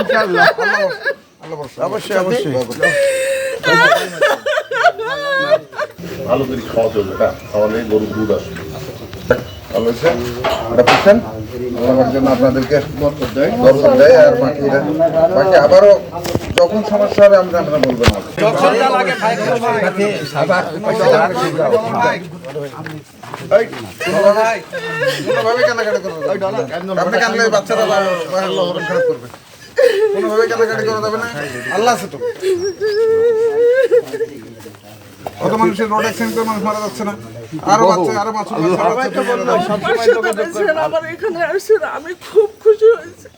ইনশাআল্লাহ অবশ্যই অবশ্যই। ভালো করে খাওয়া চলবে না খাওয়ালে গরুর দুধ আসবে। ভালো হয়েছে এটা বুঝছেন আমার জন্য আপনাদেরকে দেয় আর বাকি বাকি আবারও যখন সমস্যা হবে আমরা আমরা বলব না। কোনোভাবে- কান্নাকাটি করবে। না। আপনি কানলে বাচ্চারা খারাপ করবে। কোনোভাবে কান্নাকাটি করা যাবে না। আল্লাহ আছে তো। কত মানুষের রোড অ্যাক্সিডেন্ট করে মানুষ মারা যাচ্ছে না। আরও বাচ্চা আরও বাচ্চা আমার এখানে আসছেন আমি খুব খুশি হয়েছি।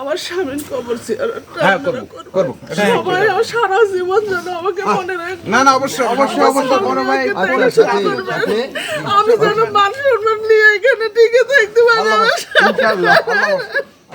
আমার স্বামীর কবর হ্যাঁ করব করব। সবাই সারা জীবন যেন আমাকে মনে রাখে। না না অবশ্যই অবশ্যই অবশ্যই বড় ভাই আমি যেন মানুষের নিয়ে এখানে টিকে থাকতে পারি।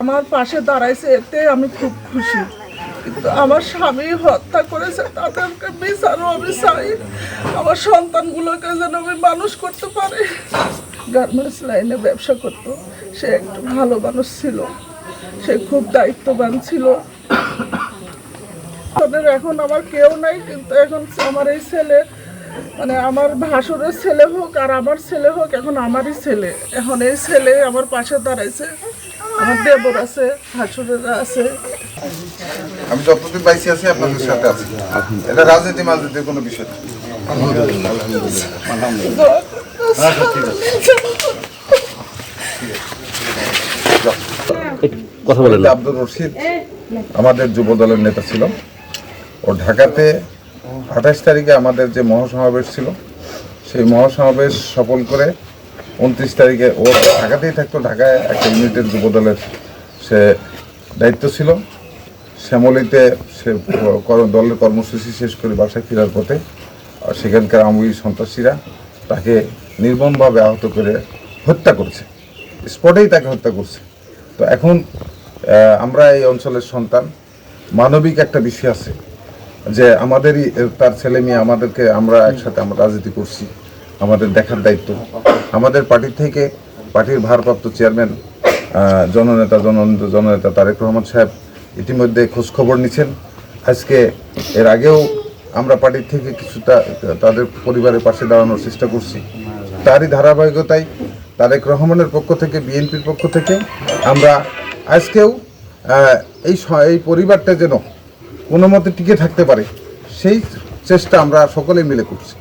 আমার পাশে দাঁড়াইছে, এতে আমি খুব খুশি। কিন্তু আমার স্বামী হত্যা করেছে, তাদেরকে বিচারও আমি চাই। আমার সন্তানগুলোকে যেন আমি মানুষ করতে পারি। গার্মেন্টস লাইনে ব্যবসা করতো, সে একটু ভালো মানুষ ছিল। সে খুব দায়িত্ববান ছিল। তাদের এখন আমার কেউ নাই, কিন্তু এখন আমার এই ছেলে মানে আমার ভাসুরের ছেলে হোক আর আমার ছেলে হোক, এখন আমারই ছেলে। এখন এই ছেলে আমার পাশে দাঁড়াইছে। আমার দেবর আছে ভাসুরেরা আছে। আমি যতদিন বাইসি আছি আপনাদের সাথে আছি। এটা রাজনীতি মাজনীতির কোনো বিষয় না। কথা বলেন না। আব্দুর রশিদ আমাদের যুব দলের নেতা ছিল। ও ঢাকাতে আঠাশ তারিখে আমাদের যে মহাসমাবেশ ছিল সেই মহাসমাবেশ সফল করে উনত্রিশ তারিখে ও ঢাকাতেই থাকতো, ঢাকায় একটা ইউনিটের যুবদলের সে দায়িত্ব ছিল। শ্যামলিতে সে দলের কর্মসূচি শেষ করে বাসায় ফেরার পথে, আর সেখানকার আওয়ামী সন্ত্রাসীরা তাকে নির্মমভাবে আহত করে হত্যা করেছে। স্পটেই তাকে হত্যা করছে। তো এখন আমরা এই অঞ্চলের সন্তান, মানবিক একটা বিষয় আছে যে আমাদেরই, তার ছেলে মেয়ে আমাদেরকে আমরা একসাথে আমরা রাজনীতি করছি। আমাদের দেখার দায়িত্ব। আমাদের পার্টি থেকে পার্টির ভারপ্রাপ্ত চেয়ারম্যান জননেতা জননেতা জননেতা তারেক রহমান সাহেব ইতিমধ্যে খোঁজখবর নিচ্ছেন আজকে এর আগেও আমরা পার্টির থেকে কিছুটা তাদের পরিবারের পাশে দাঁড়ানোর চেষ্টা করছি। তারই ধারাবাহিকতায় তারেক রহমানের পক্ষ থেকে, বিএনপির পক্ষ থেকে আমরা আজকেও এই এই পরিবারটা যেন কোনো মতে টিকে থাকতে পারে, সেই চেষ্টা আমরা সকলে মিলে করছি।